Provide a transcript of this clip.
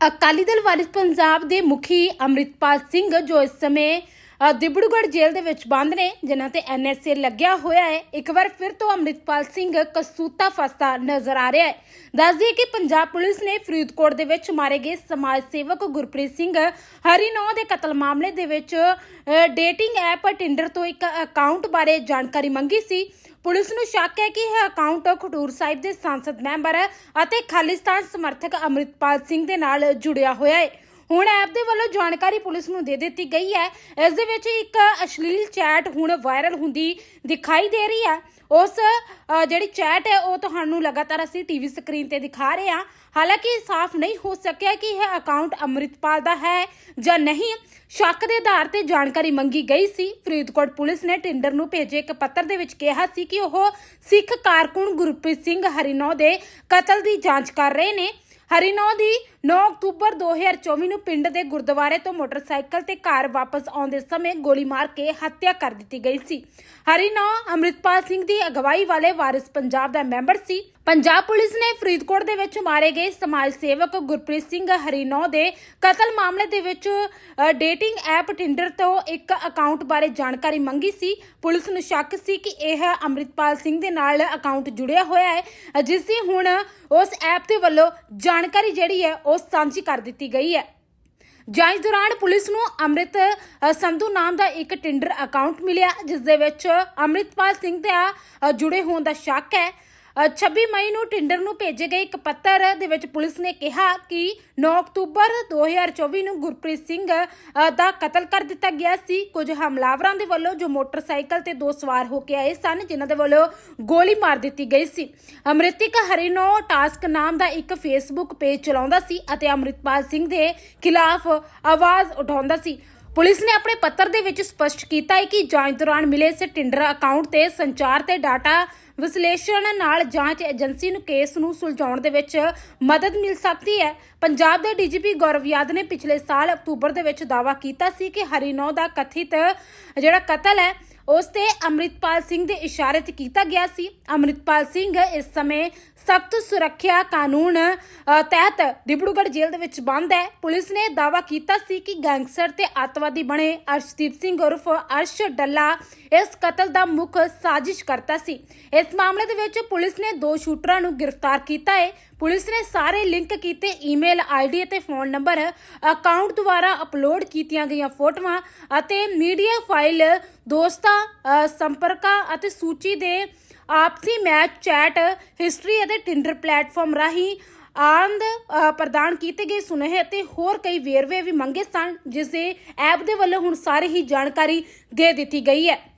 ਅਕਾਲੀ ਦਲ ਵਾਰਿਸ ਪੰਜਾਬ ਦੇ ਮੁਖੀ ਅੰਮ੍ਰਿਤਪਾਲ ਸਿੰਘ ਜੋ ਇਸ ਸਮੇਂ ਅ, ਦਿਬੜੂਗੜ੍ਹ ਜੇਲ੍ਹ ਦੇ ਵਿੱਚ ਬੰਦ ਨੇ ਜਿਨ੍ਹਾਂ ਤੇ ਐਨਐਸਏ ਲੱਗਿਆ ਹੋਇਆ ਹੈ। ਇੱਕ ਵਾਰ ਫਿਰ ਤੋਂ ਅੰਮ੍ਰਿਤਪਾਲ ਸਿੰਘ ਕਸੂਤਾ ਫਸਦਾ ਨਜ਼ਰ ਆ ਰਿਹਾ ਹੈ। ਦੱਸ ਦਈਏ ਕਿ ਪੰਜਾਬ ਪੁਲਿਸ ਨੇ ਫਰੀਦਕੋਟ ਦੇ ਵਿੱਚ ਮਾਰੇ ਗਏ ਸਮਾਜ ਸੇਵਕ ਗੁਰਪ੍ਰੀਤ ਸਿੰਘ ਹਰੀਨੌ ਦੇ ਕਤਲ ਮਾਮਲੇ ਦੇ ਵਿੱਚ ਡੇਟਿੰਗ ਐਪ ਟਿੰਡਰ ਤੋਂ ਇੱਕ ਅਕਾਊਂਟ ਬਾਰੇ ਜਾਣਕਾਰੀ ਮੰਗੀ ਸੀ। ਪੁਲਿਸ ਨੂੰ ਸ਼ੱਕ ਹੈ ਕਿ ਇਹ ਅਕਾਊਂਟ ਖਡੂਰ ਸਾਹਿਬ ਦੇ ਸੰਸਦ ਮੈਂਬਰ ਅਤੇ ਖਾਲਿਸਤਾਨ ਸਮਰਥਕ ਅੰਮ੍ਰਿਤਪਾਲ ਸਿੰਘ ਦੇ ਨਾਲ ਜੁੜਿਆ ਹੋਇਆ ਹੈ। ਹੁਣ ਐਪ ਦੇ ਵੱਲੋਂ ਜਾਣਕਾਰੀ ਪੁਲਿਸ ਨੂੰ ਦੇ ਦਿੱਤੀ ਗਈ ਹੈ। ਇਸ ਦੇ ਵਿੱਚ ਇੱਕ ਅਸ਼ਲੀਲ ਚੈਟ ਹੁਣ ਵਾਇਰਲ ਹੁੰਦੀ ਦਿਖਾਈ ਦੇ ਰਹੀ ਹੈ ਉਸ ਜਿਹੜੀ ਚੈਟ ਹੈ, ਉਹ ਤੁਹਾਨੂੰ ਲਗਾਤਾਰ ਅਸੀਂ ਟੀਵੀ ਸਕਰੀਨ ਤੇ ਦਿਖਾ ਰਹੇ ਹਾਂ। ਹਾਲਾਂਕਿ ਸਾਫ਼ ਨਹੀਂ ਹੋ ਸਕਿਆ ਕਿ ਇਹ ਅਕਾਊਂਟ ਅੰਮ੍ਰਿਤਪਾਲ ਦਾ ਹੈ ਜਾਂ ਨਹੀਂ। ਸ਼ੱਕ ਦੇ ਆਧਾਰ ਤੇ ਜਾਣਕਾਰੀ ਮੰਗੀ ਗਈ ਸੀ। ਫਰੀਦਕੋਟ ਪੁਲਿਸ ਨੇ ਟਿੰਡਰ ਨੂੰ ਭੇਜੇ ਇੱਕ ਪੱਤਰ ਦੇ ਵਿੱਚ ਕਿਹਾ ਸੀ ਕਿ ਉਹ ਸਿੱਖ ਕਾਰਕੁਨ ਗੁਰਪ੍ਰੀਤ ਸਿੰਘ ਹਰੀਨੋ ਦੇ ਕਤਲ ਦੀ ਜਾਂਚ ਕਰ ਰਹੇ ਨੇ। ਹਰੀਨੌ ਦੀ 9 ਅਕਤੂਬਰ 2024 ਨੂੰ ਪਿੰਡ ਦੇ ਗੁਰਦੁਆਰੇ ਤੋਂ ਮੋਟਰਸਾਈਕਲ ਤੇ ਘਰ ਵਾਪਸ ਆਉਂਦੇ ਸਮੇਂ ਗੋਲੀ ਮਾਰ ਕੇ ਹੱਤਿਆ ਕਰ ਦਿੱਤੀ ਗਈ ਸੀ। ਹਰੀਨੌ ਅੰਮ੍ਰਿਤਪਾਲ ਸਿੰਘ ਦੀ ਅਗਵਾਈ ਵਾਲੇ ਵਾਰਿਸ ਪੰਜਾਬ ਦਾ ਮੈਂਬਰ ਸੀ। ਪੰਜਾਬ ਪੁਲਿਸ ਨੇ ਫਰੀਦਕੋਟ ਦੇ ਵਿੱਚ ਮਾਰੇ ਗਏ ਸਮਾਜ ਸੇਵਕ ਗੁਰਪ੍ਰੀਤ ਸਿੰਘ ਹਰੀਨੌ ਦੇ ਕਤਲ ਮਾਮਲੇ ਦੇ ਵਿੱਚ ਡੇਟਿੰਗ ਐਪ ਟਿੰਡਰ ਤੋਂ ਇੱਕ ਅਕਾਊਂਟ ਬਾਰੇ ਜਾਣਕਾਰੀ ਮੰਗੀ ਸੀ। ਪੁਲਿਸ ਨੂੰ ਸ਼ੱਕ ਸੀ ਕਿ ਇਹ ਅੰਮ੍ਰਿਤਪਾਲ ਸਿੰਘ ਦੇ ਨਾਲ ਅਕਾਊਂਟ ਜੁੜਿਆ ਹੋਇਆ ਹੈ। ਅ, ਜਿਸ ਦੀ ਹੁਣ ਉਸ ਐਪ ਦੇ ਵੱਲੋਂ ਜਾਣਕਾਰੀ ਜਿਹੜੀ ਹੈ ਉਹ ਸਾਂਝੀ ਕਰ ਦਿੱਤੀ ਗਈ ਹੈ। ਜਾਂਚ ਦੌਰਾਨ ਪੁਲਿਸ ਨੂੰ ਅੰਮ੍ਰਿਤ ਸੰਧੂ ਨਾਮ ਦਾ ਇੱਕ ਟਿੰਡਰ ਅਕਾਊਂਟ ਮਿਲਿਆ ਜਿਸ ਦੇ ਵਿੱਚ ਅੰਮ੍ਰਿਤਪਾਲ ਸਿੰਘ ਦਾ ਜੁੜੇ ਹੋਣ ਦਾ ਸ਼ੱਕ ਹੈ। 26 ਮਈ ਨੂੰ ਟਿੰਡਰ ਨੂੰ ਭੇਜੇ ਗਏ ਇੱਕ ਪੱਤਰ ਦੇ ਵਿੱਚ ਪੁਲਿਸ ਨੇ ਕਿਹਾ ਕਿ 9 ਅਕਤੂਬਰ 2024 ਨੂੰ ਗੁਰਪ੍ਰੀਤ ਸਿੰਘ ਦਾ ਕਤਲ ਕਰ ਦਿੱਤਾ ਗਿਆ ਸੀ। ਕੁਝ ਹਮਲਾਵਰਾਂ ਦੇ ਵੱਲੋਂ ਜੋ ਮੋਟਰਸਾਈਕਲ ਤੇ ਦੋ ਸਵਾਰ ਹੋ ਕੇ ਆਏ ਸਨ, ਜਿਨ੍ਹਾਂ ਦੇ ਵੱਲੋਂ ਗੋਲੀ ਮਾਰ ਦਿੱਤੀ ਗਈ ਸੀ। ਅਮ੍ਰਿਤਿਕ ਹਰੀਨੋ ਟਾਸਕ ਨਾਮ ਦਾ ਇੱਕ ਫੇਸਬੁੱਕ ਪੇਜ ਚਲਾਉਂਦਾ ਸੀ ਅਤੇ ਅੰਮ੍ਰਿਤਪਾਲ ਸਿੰਘ ਦੇ ਖਿਲਾਫ ਆਵਾਜ਼ ਉਠਾਉਂਦਾ ਸੀ। ਪੁਲਿਸ ਨੇ ਆਪਣੇ ਪੱਤਰ ਦੇ ਵਿੱਚ ਸਪਸ਼ਟ ਕੀਤਾ ਹੈ ਕਿ ਜਾਂਚ ਦੌਰਾਨ ਮਿਲੇ ਇਸ ਟਿੰਡਰ ਅਕਾਊਂਟ ਤੇ ਸੰਚਾਰ ਤੇ ਡਾਟਾ ਵਿਸ਼ਲੇਸ਼ਣ ਨਾਲ ਜਾਂਚ ਏਜੰਸੀ ਨੂੰ ਕੇਸ ਨੂੰ ਸੁਲਝਾਉਣ ਦੇ ਵਿੱਚ ਮਦਦ ਮਿਲ ਸਕਦੀ ਹੈ। ਪੰਜਾਬ ਦੇ ਡੀਜੀਪੀ ਗੌਰਵ ਯਾਦ ਨੇ ਪਿਛਲੇ ਸਾਲ ਅਕਤੂਬਰ ਦੇ ਵਿੱਚ ਦਾਅਵਾ ਕੀਤਾ ਸੀ ਕਿ ਹਰੀਨੌ ਦਾ ਕਥਿਤ ਜਿਹੜਾ ਕਤਲ ਹੈ ਉਸ ਤੇ ਅੰਮ੍ਰਿਤਪਾਲ ਸਿੰਘ ਦੇ ਇਸ਼ਾਰੇ ਤੇ ਕੀਤਾ ਗਿਆ ਸੀ। ਅੰਮ੍ਰਿਤਪਾਲ ਸਿੰਘ ਇਸ ਸਮੇਂ ਸਖਤ ਸੁਰੱਖਿਆ ਕਾਨੂੰਨ ਤਹਿਤ ਡਿਬੜੂਗੜ੍ਹ ਜੇਲ੍ਹ ਦੇ ਵਿੱਚ ਬੰਦ ਹੈ। ਪੁਲਿਸ ਨੇ ਦਾਅਵਾ ਕੀਤਾ ਸੀ ਕਿ ਗੈਂਗਸਟਰ ਤੇ ਅੱਤਵਾਦੀ ਬਣੇ ਅਰਸ਼ਦੀਪ ਸਿੰਘ ਉਰਫ ਅਰਸ਼ ਡੱਲਾ ਇਸ ਕਤਲ ਦਾ ਮੁੱਖ ਸਾਜ਼ਿਸ਼ ਕਰਤਾ ਸੀ। ਇਸ ਮਾਮਲੇ ਦੇ ਵਿੱਚ ਪੁਲਿਸ ਨੇ ਦੋ ਸ਼ੂਟਰਾਂ ਨੂੰ ਗ੍ਰਿਫਤਾਰ ਕੀਤਾ ਹੈ। ਪੁਲਿਸ ਨੇ ਸਾਰੇ ਲਿੰਕ ਕੀਤੇ, ਈਮੇਲ, ਆਈਡੀ ਅਤੇ ਫੋਨ ਨੰਬਰ, ਅਕਾਊਂਟ ਦੁਆਰਾ ਅਪਲੋਡ ਕੀਤੀਆਂ ਗਈਆਂ ਫੋਟੋਆਂ ਅਤੇ ਮੀਡੀਆ ਫਾਈਲ ਦੋਸਤਾਂ ਸੰਪਰਕਾਂ ਅਤੇ ਸੂਚੀ ਦੇ ਆਪਸੀ ਮੈਚ, ਚੈਟ ਹਿਸਟਰੀ ਅਤੇ ਟਿੰਡਰ ਪਲੇਟਫਾਰਮ ਰਾਹੀਂ ਆਨੰਦ ਪ੍ਰਦਾਨ ਕੀਤੇ ਗਏ ਸੁਨੇਹੇ ਅਤੇ ਹੋਰ ਕਈ ਵੇਰਵੇ ਵੀ ਮੰਗੇ ਸਨ, ਜਿਸ ਦੇ ਐਪ ਦੇ ਵੱਲੋਂ ਹੁਣ ਸਾਰੀ ਹੀ ਜਾਣਕਾਰੀ ਦੇ ਦਿੱਤੀ ਗਈ ਹੈ।